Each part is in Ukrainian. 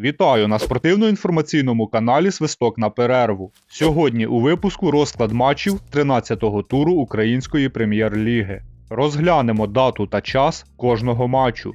Вітаю на спортивно-інформаційному каналі Свисток на перерву. Сьогодні у випуску розклад матчів 13-го туру Української прем'єр-ліги. Розглянемо дату та час кожного матчу.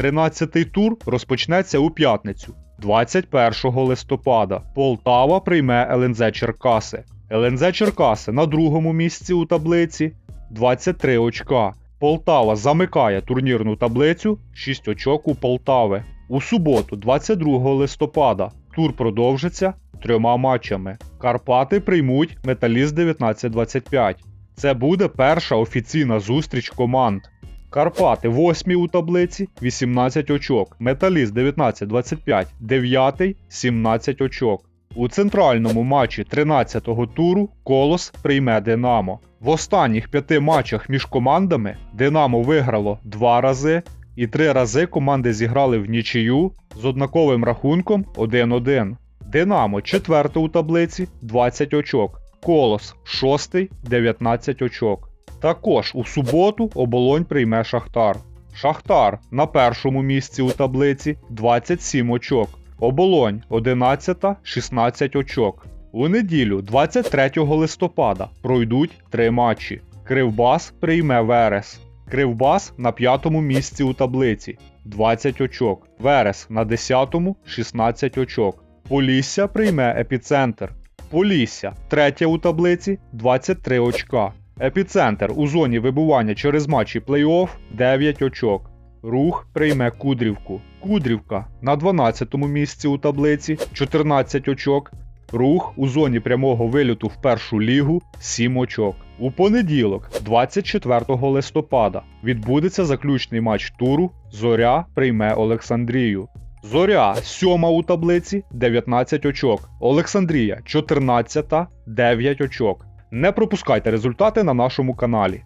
13-й тур розпочнеться у п'ятницю, 21 листопада. Полтава прийме ЛНЗ Черкаси. ЛНЗ Черкаси на другому місці у таблиці 23 очка. Полтава замикає турнірну таблицю 6 очок у Полтави. У суботу, 22 листопада, тур продовжиться трьома матчами. Карпати приймуть Металіст 1925. Це буде перша офіційна зустріч команд. Карпати 8 у таблиці 18 очок. Металіст 19-25, 9 17 очок. У центральному матчі 13-го туру Колос прийме Динамо. В останніх п'яти матчах між командами Динамо виграло два рази, і три рази команди зіграли в нічию з однаковим рахунком 1-1. Динамо четверте у таблиці 20 очок. Колос шостий 19 очок. Також у суботу оболонь прийме Шахтар. Шахтар на першому місці у таблиці 27 очок. Оболонь 11 16 очок. У неділю, 23 листопада, пройдуть три матчі. Кривбас прийме Верес. Кривбас на п'ятому місці у таблиці 20 очок. Верес на 10-му 16 очок. Полісся прийме епіцентр. Полісся третє у таблиці 23 очка. Епіцентр у зоні вибування через матчі плей-офф 9 очок. Рух прийме Кудрівку. Кудрівка на 12-му місці у таблиці 14 очок. Рух у зоні прямого вильоту в першу лігу 7 очок. У понеділок, 24 листопада, відбудеться заключний матч туру. Зоря прийме Олександрію. Зоря сьома у таблиці 19 очок. Олександрія 14 9 очок. Не пропускайте результати на нашому каналі.